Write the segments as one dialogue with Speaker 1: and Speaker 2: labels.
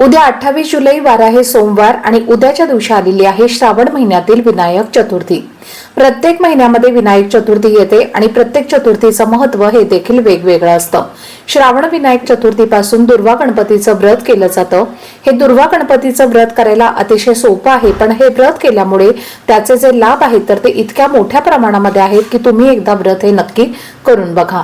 Speaker 1: उद्या अठ्ठावीस जुलै वार आहे सोमवार आणि उद्याच्या दिवशी आलेली आहे श्रावण महिन्यातील विनायक चतुर्थी. प्रत्येक महिन्यामध्ये विनायक चतुर्थी येते आणि प्रत्येक चतुर्थीचं महत्त्व हे देखील वेगवेगळं असतं. श्रावण विनायक चतुर्थीपासून दुर्वा गणपतीचं व्रत केलं जातं. हे दुर्वा गणपतीचं व्रत करायला अतिशय सोपं आहे पण हे व्रत केल्यामुळे त्याचे जे लाभ आहेत तर ते इतक्या मोठ्या प्रमाणामध्ये आहेत की तुम्ही एकदा व्रत हे नक्की करून बघा.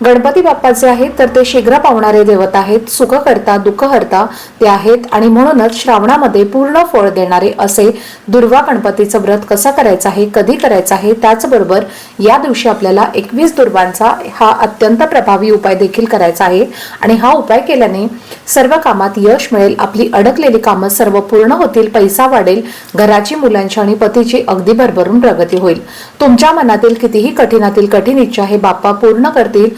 Speaker 1: गणपती बाप्पाचे आहेत तर ते शीघ्र पावणारे देवत आहेत सुख करता दुःख हरता ते आहेत आणि म्हणूनच श्रावणामध्ये पूर्ण फळ देणारे असे दुर्वा गणपतीचं व्रत कसं करायचं आहे कधी करायचं आहे त्याचबरोबर या दिवशी आपल्याला एकवीस दुर्वांचा हा अत्यंत प्रभावी उपाय देखील करायचा आहे. आणि हा उपाय केल्याने सर्व कामात यश मिळेल आपली अडकलेली कामं सर्व पूर्ण होतील पैसा वाढेल घराची मुलांची आणि पतीची अगदी भरभरून प्रगती होईल. तुमच्या मनातील कितीही कठीणातील कठीण इच्छा हे बाप्पा पूर्ण करतील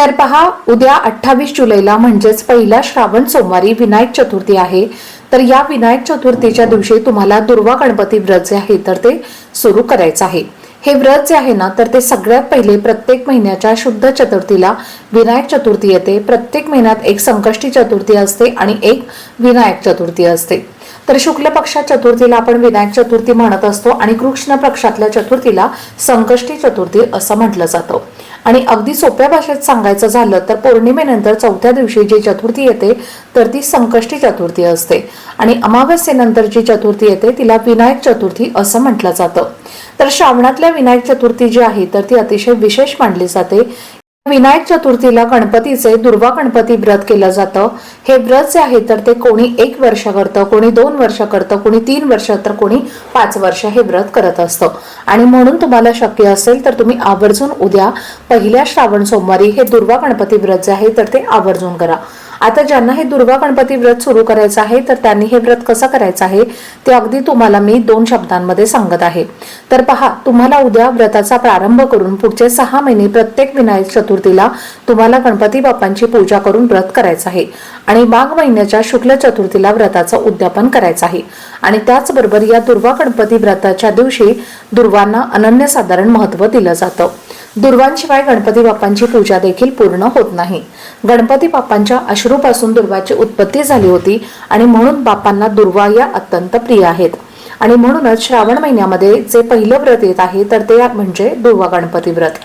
Speaker 1: तर पहा उद्या अठ्ठावीस जुलैला म्हणजेच पहिला श्रावण सोमवारी विनायक चतुर्थी आहे. तर या विनायक चतुर्थीच्या दिवशी तुम्हाला दुर्वा गणपती व्रत जे आहे तर ते सुरू करायचं आहे. हे व्रत जे आहे ना तर ते सगळ्यात पहिले प्रत्येक महिन्याच्या शुद्ध चतुर्थीला विनायक चतुर्थी येते. प्रत्येक महिन्यात एक संकष्टी चतुर्थी असते आणि एक विनायक चतुर्थी असते. तर शुक्ल पक्षात चतुर्थीला आपण विनायक चतुर्थी म्हणत असतो आणि कृष्ण पक्षातल्या चतुर्थीला संकष्टी चतुर्थी असं म्हटलं जातं. आणि अगदी सोप्या भाषेत सांगायचं झालं तर पौर्णिमेनंतर चौथ्या दिवशी जी चतुर्थी येते तर ती संकष्टी चतुर्थी असते. आणि अमावस्येनंतर जी चतुर्थी येते तिला विनायक चतुर्थी असं म्हटलं जातं. तर श्रावणातल्या विनायक चतुर्थी जी आहे तर ती अतिशय विशेष मानली जाते. विनायक चतुर्थीला गणपतीचे दुर्वा गणपती व्रत केलं जातं. हे व्रत जे आहे तर ते कोणी एक वर्ष करतं कोणी दोन वर्ष करतं कोणी तीन वर्ष तर कोणी पाच वर्ष हे व्रत करत असतं. आणि म्हणून तुम्हाला शक्य असेल तर तुम्ही आवर्जून उद्या पहिल्या श्रावण सोमवारी हे दुर्वा गणपती व्रत जे आहे तर ते आवर्जून करा. आता ज्यांना हे दुर्गा गणपती व्रत सुरू करायचं आहे तर त्यांनी हे व्रत कसं करायचं आहे ते अगदी तुम्हाला मी दोन शब्दांमध्ये सांगत आहे. तर पहा तुम्हाला उद्या व्रताचा प्रारंभ करून पुढचे सहा महिने प्रत्येक विनायक चतुर्थीला तुम्हाला गणपती बाप्पांची पूजा करून व्रत करायचं आहे. आणि माघ महिन्याच्या शुक्ल चतुर्थीला व्रताचं उद्यापन करायचं आहे. आणि त्याचबरोबर या दुर्वा गणपती व्रताच्या दिवशी दुर्वांना अनन्यसाधारण महत्त्व दिलं जातं. दुर्वांशिवाय गणपती बाप्पांची पूजा देखील पूर्ण होत नाही. गणपती बाप्पांच्या अश्रूपासून दुर्वाची उत्पत्ती झाली होती आणि म्हणून बाप्पांना दुर्वा या अत्यंत प्रिय आहेत. आणि म्हणूनच श्रावण महिन्यामध्ये जे पहिलं व्रत येत आहे तर ते म्हणजे दुर्वा गणपती व्रत.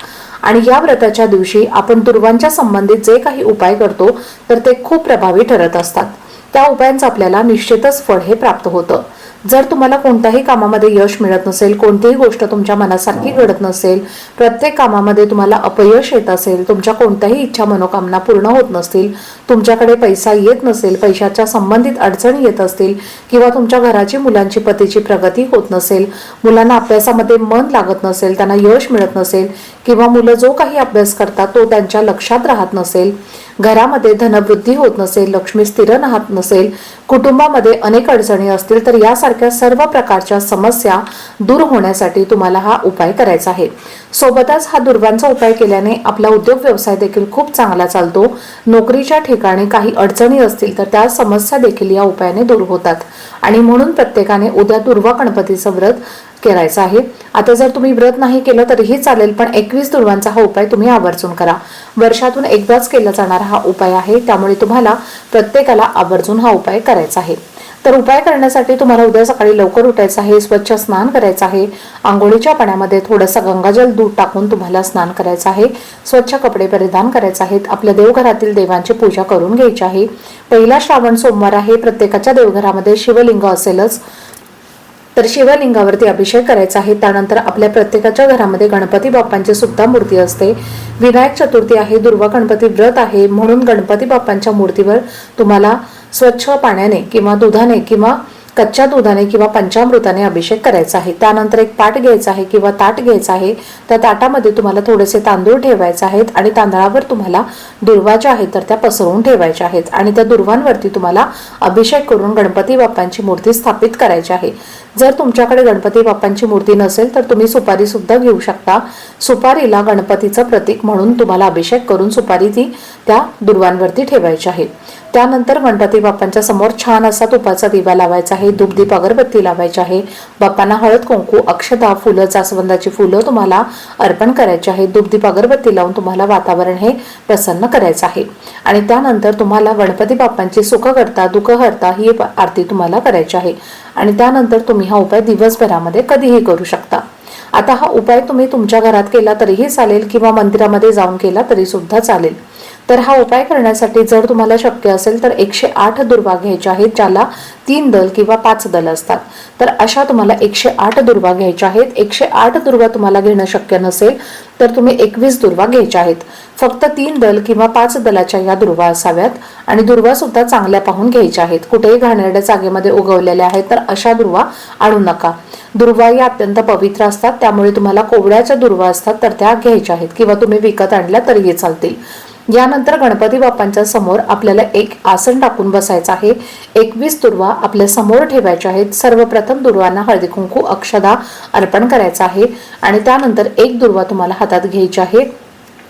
Speaker 1: आणि या व्रताच्या दिवशी आपण दुर्वांच्या संबंधित जे काही उपाय करतो तर ते खूप प्रभावी ठरत असतात. त्या उपायांचं आपल्याला निश्चितच फळ हे प्राप्त होतं. जर तुम्हाला कोणत्याही कामामध्ये यश मिळत नसेल कोणतीही गोष्ट तुमच्या मनासारखी घडत नसेल प्रत्येक कामामध्ये तुम्हाला अपयश येत असेल तुमच्या कोणत्याही इच्छा मनोकामना पूर्ण होत नसतील तुमच्याकडे पैसा येत नसेल पैशाच्या संबंधित अडचणी येत असतील किंवा तुमच्या घराची मुलांची पतीची प्रगती होत नसेल मुलांना अभ्यासामध्ये मन लागत नसेल त्यांना यश मिळत नसेल किंवा मुलं जो काही अभ्यास करतात तो त्यांच्या लक्षात राहत नसेल घरामध्ये धनवृद्धी होत नसेल लक्ष्मी स्थिर राहत नसेल कुटुंबामध्ये अनेक अडचणी असतील तर यासारख्या सर्व प्रकारच्या समस्या दूर होण्यासाठी तुम्हाला हा उपाय करायचा आहे. सोबतच हा दुर्वांचा उपाय केल्याने आपला उद्योग व्यवसाय देखील खूप चांगला चालतो. नोकरीच्या ठिकाणी काही अडचणी असतील तर त्या समस्या देखील या उपायाने दूर होतात. आणि म्हणून प्रत्येकाने उद्या दुर्वा गणपतीचं व्रत करायचं आहे. आता जर तुम्ही व्रत नाही केलं तरीही चालेल पण एकवीस दुर्वांचा हा उपाय तुम्ही आवर्जून करा. वर्षातून एकदाच केला जाणारा हा उपाय आहे त्यामुळे तुम्हाला प्रत्येकाला आवर्जून हा उपाय करायचा आहे. तर उपाय करण्यासाठी तुम्हाला उद्या सकाळी लवकर उठायचं आहे स्वच्छ स्नान करायचं आहे. आंघोळीच्या पाण्यामध्ये थोडंसं गंगाजल दूध टाकून तुम्हाला स्नान करायचं आहे. स्वच्छ कपडे परिधान करायचे आहेत. आपल्या देवघरातील देवांची पूजा करून घ्यायची आहे. पहिला श्रावण सोमवार आहे. प्रत्येकाच्या देवघरामध्ये शिवलिंग असेलच. तर शिवलिंगावरती अभिषेक करायचा आहे. त्यानंतर आपल्या प्रत्येकाच्या घरामध्ये गणपती बाप्पांची सुद्धा मूर्ती असते. विनायक चतुर्थी आहे दुर्वा गणपती व्रत आहे. म्हणून गणपती बाप्पांच्या मूर्तीवर तुम्हाला स्वच्छ पाण्याने किंवा दुधाने किंवा कच्च्या दुधाने किंवा पंचामृताने अभिषेक करायचा आहे. त्यानंतर एक पाट घ्यायचा आहे किंवा ताट घ्यायचा आहे. त्या ताटामध्ये तुम्हाला थोडेसे तांदूळ ठेवायचे आहेत आणि तांदळावर तुम्हाला दुर्वा ज्या आहेत तर त्या पसरवून ठेवायच्या आहेत. आणि त्या दुर्वांवरती तुम्हाला अभिषेक करून गणपती बाप्पांची मूर्ती स्थापित करायची आहे. जर तुमच्याकडे गणपती बाप्पांची मूर्ती नसेल तर तुम्ही सुपारी सुद्धा घेऊ शकता. सुपारीला गणपतीचं प्रतीक म्हणून तुम्हाला अभिषेक करून सुपारी ती त्या दुर्वांवरती ठेवायची आहे. त्यानंतर गणपती बाप्पांच्या समोर छान असा तुपाचा दिवा लावायचा आहे धूपदीप अगरबत्ती लावायची आहे. बाप्पांना हळद कुंकू अक्षता फुलं जास्वंदाची फुलं तुम्हाला अर्पण करायची आहे. धूपदीप अगरबत्ती लावून तुम्हाला वातावरण हे प्रसन्न करायचं आहे. आणि त्यानंतर तुम्हाला गणपती बाप्पांची सुख करता दुःख हरता ही आरती तुम्हाला करायची आहे. आणि त्यानंतर तुम्ही हा उपाय दिवसभरामध्ये कधीही करू शकता. आता हा उपाय तुम्ही तुमच्या घरात केला तरीही चालेल किंवा मंदिरामध्ये जाऊन केला तरी सुद्धा चालेल. तर हा उपाय करण्यासाठी जर तुम्हाला शक्य असेल तर एकशे आठ दुर्वा घ्यायच्या आहेत ज्याला तीन दल किंवा पाच दल असतात. तर अशा तुम्हाला एकशे आठ दुर्वा घ्यायच्या आहेत. एकशे आठ दुर्वा तुम्हाला घेणं शक्य नसेल तर तुम्ही एकवीस दुर्वा घ्यायच्या आहेत. फक्त तीन दल किंवा पाच दलाच्या या दुर्वा असाव्यात आणि दुर्वा सुद्धा चांगल्या पाहून घ्यायच्या आहेत. कुठेही घाणेरड्या जागेमध्ये उगवलेल्या आहेत तर अशा दुर्वा आणू नका. दुर्वा या अत्यंत पवित्र असतात त्यामुळे तुम्हाला कोवड्याच्या दुर्वा असतात तर त्या घ्यायच्या आहेत. किंवा तुम्ही विकत आणल्या तरीही चालतील. यानंतर गणपती बाप्पांच्या समोर आपल्याला एक आसन टाकून बसायचं आहे. एकवीस दुर्वा आपल्यासमोर ठेवायच्या आहेत. सर्वप्रथम दुर्वांना हळदी कुंकू अक्षदा अर्पण करायचं आहे. आणि त्यानंतर एक दुर्वा तुम्हाला हातात घ्यायची आहे.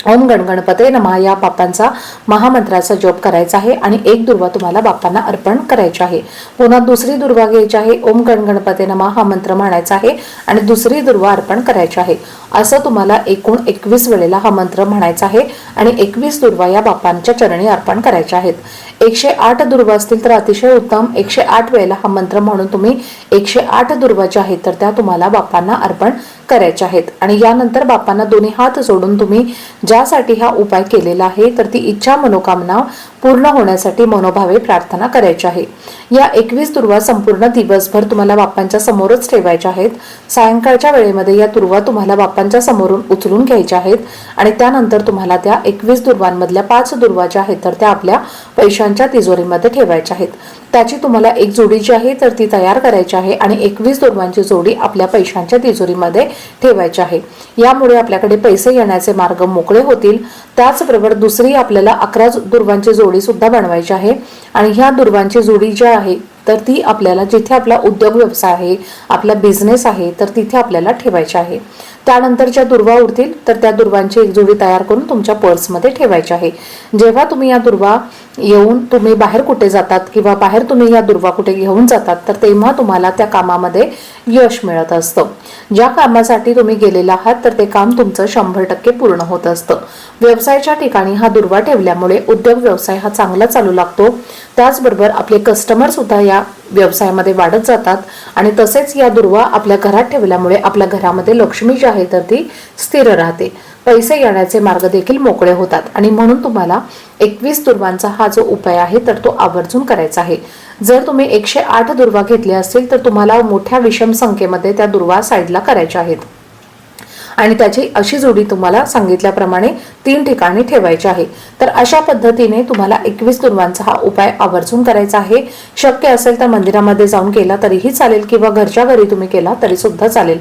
Speaker 1: ओम गणगणपते नमा. या बाप्पांचा महामंत्राचा जप करायचा आहे आणि एक दुर्वा तुम्हाला बाप्पांना अर्पण करायची आहे. पुन्हा दुसरी दुर्वा घ्यायची आहे. ओम गणगणपते नमा हा मंत्र म्हणायचा आहे आणि दुसरी दुर्वा अर्पण करायची आहे. असं तुम्हाला एकूण एकवीस वेळेला हा मंत्र म्हणायचा आहे आणि एकवीस दुर्वा या बाप्पांच्या चरणी अर्पण करायच्या आहेत. एकशे आठ दुर्वा असतील तर अतिशय उत्तम. एकशे आठ वेळेला हा मंत्र म्हणून तुम्ही एकशे आठ दुर्वा ज्या आहेत तर त्या तुम्हाला बाप्पांना अर्पण करायच्या आहेत. आणि यानंतर बापांना दोन्ही हात जोडून तुम्ही ज्यासाठी हा उपाय केलेला आहे तर ती इच्छा मनोकामना पूर्ण होण्यासाठी मनोभावे प्रार्थना करायची आहे. या एकवीस दुर्वा संपूर्ण दिवसभर तुम्हाला बाप्पांच्या समोरच ठेवायच्या आहेत. सायंकाळच्या वेळेमध्ये या दुर्वा तुम्हाला बाप्पांच्या समोरून उचलून घ्यायच्या आहेत आणि त्यानंतर तुम्हाला त्या एकवीस दुर्वांमधल्या पाच दुर्वा ज्या आहेत तर त्या आपल्या पैशांच्या तिजोरीमध्ये ठेवायच्या आहेत. त्याची तुम्हाला एक जोडी जी आहे तर ती तयार करायची आहे आणि एकवीस दुर्वांची जोडी आपल्या पैशांच्या तिजोरीमध्ये ठेवायची आहे. यामुळे आपल्याकडे पैसे येण्याचे मार्ग मोकळे होतील. त्याचबरोबर दुसरी आपल्याला अकरा दुर्वांची जोडी सुद्धा बनवायची आहे आणि ह्या दुर्वांची जोडी जी आहे तर ती आपल्याला जिथे आपला उद्योग व्यवसाय आहे आपला बिझनेस आहे तर तिथे आपल्याला ठेवायची आहे. त्यानंतर ज्या दुर्वा उरतील तर त्या दुर्वांची एक जोडी तयार करून तुमच्या पर्समध्ये ठेवायची आहे. जेव्हा तुम्ही या दुर्वा येऊन तुम्ही बाहेर कुठे जातात किंवा बाहेर तुम्ही या दुर्वा कुठे घेऊन जातात तर तेव्हा तुम्हाला त्या कामामध्ये यश मिळत असतं. ज्या कामासाठी तुम्ही गेलेला आहात तर ते काम तुमचं शंभर टक्के पूर्ण होत असतं. व्यवसायाच्या ठिकाणी हा दुर्वा ठेवल्यामुळे उद्योग व्यवसाय हा चांगला चालू लागतो. त्याचबरोबर आपले कस्टमर सुद्धा या व्यवसायामध्ये वाढत जातात. आणि तसेच या दुर्वा आपल्या घरात ठेवल्यामुळे आपल्या घरामध्ये लक्ष्मी जी आहे तर ती स्थिर राहते. पैसे येण्याचे मार्ग देखील मोकळे होतात. आणि म्हणून तुम्हाला एकवीस दुर्वांचा हा जो उपाय आहे तर तो आवर्जून करायचा आहे. जर तुम्ही एकशे आठ दुर्वा घेतल्या असतील तर तुम्हाला मोठ्या विषम संख्येमध्ये त्या दुर्वा साईडला करायच्या आहेत. आणि त्याची अशी जोडी तुम्हाला सांगितल्याप्रमाणे तीन ठिकाणी ठेवायची आहे. तर अशा पद्धतीने तुम्हाला एकवीस दुर्वांचा हा उपाय आवर्जून करायचा आहे. शक्य असेल तर मंदिरामध्ये जाऊन केला तरीही चालेल किंवा घरच्या घरी तुम्ही केला तरी सुद्धा चालेल.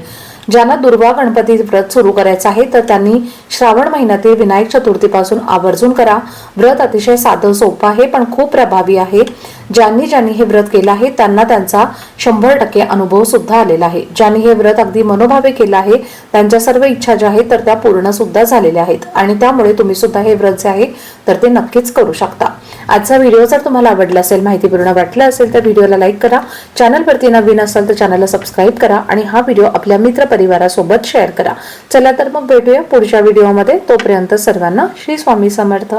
Speaker 1: ज्यांना दुर्वा गणपती व्रत सुरू करायचं आहे तर त्यांनी श्रावण महिन्यातील विनायक चतुर्थीपासून आवर्जून करा. व्रत अतिशय साधं सोपं आहे पण खूप प्रभावी आहे. ज्यांनी ज्यांनी हे व्रत केलं आहे त्यांना त्यांचा शंभर टक्के अनुभव सुद्धा आलेला आहे. ज्यांनी हे व्रत अगदी मनोभावे केलं आहे त्यांच्या सर्व इच्छा ज्या आहेत तर त्या पूर्ण सुद्धा झालेल्या आहेत. आणि त्यामुळे तुम्ही सुद्धा हे व्रत जे आहे तर ते नक्कीच करू शकता. आजचा व्हिडिओ जर तुम्हाला आवडला असेल माहितीपूर्ण वाटला असेल तर व्हिडिओला लाईक करा. चॅनलवरती नवीन असाल तर चॅनलला सबस्क्राईब करा आणि हा व्हिडिओ आपल्या मित्र परिवारासोबत शेअर करा. चला तर मग भेटूया पुढच्या व्हिडिओमध्ये. तोपर्यंत सर्वांना श्री स्वामी समर्थ.